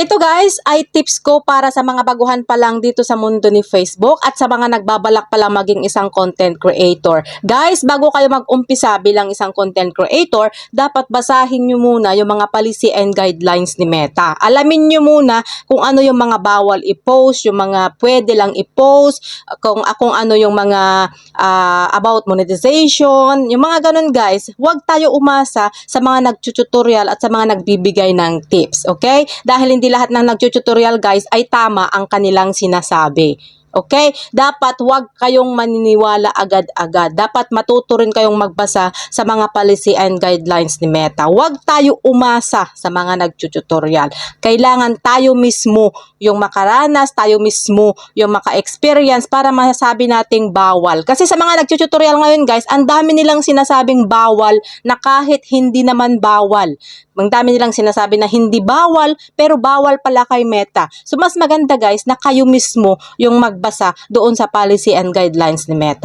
Ito guys ay tips ko para sa mga baguhan pa lang dito sa mundo ni Facebook at sa mga nagbabalak pa lang maging isang content creator. Guys, bago kayo mag-umpisa bilang isang content creator, dapat basahin nyo muna yung mga policy and guidelines ni Meta. Alamin nyo muna kung ano yung mga bawal i-post, yung mga pwede lang i-post, kung, kung ano yung mga ah, about monetization, yung mga ganun guys. Huwag tayo umasa sa mga nag-tutorial at sa mga nagbibigay ng tips, okay? Dahil hindi lahat ng nag-tutorial guys ay tama ang kanilang sinasabi. Okay? Dapat huwag kayong maniniwala agad-agad. Dapat matuto rin kayong magbasa sa mga policy and guidelines ni Meta. Huwag tayo umasa sa mga nag-tutorial. Kailangan tayo mismo yung makaranas, tayo mismo yung maka-experience para masasabi nating bawal. Kasi sa mga nag-tutorial ngayon guys, ang dami nilang sinasabing bawal na kahit hindi naman bawal. Ang dami nilang sinasabi na hindi bawal, pero bawal pala kay Meta. So mas maganda guys na kayo mismo yung magbasa doon sa policy and guidelines ni Meta.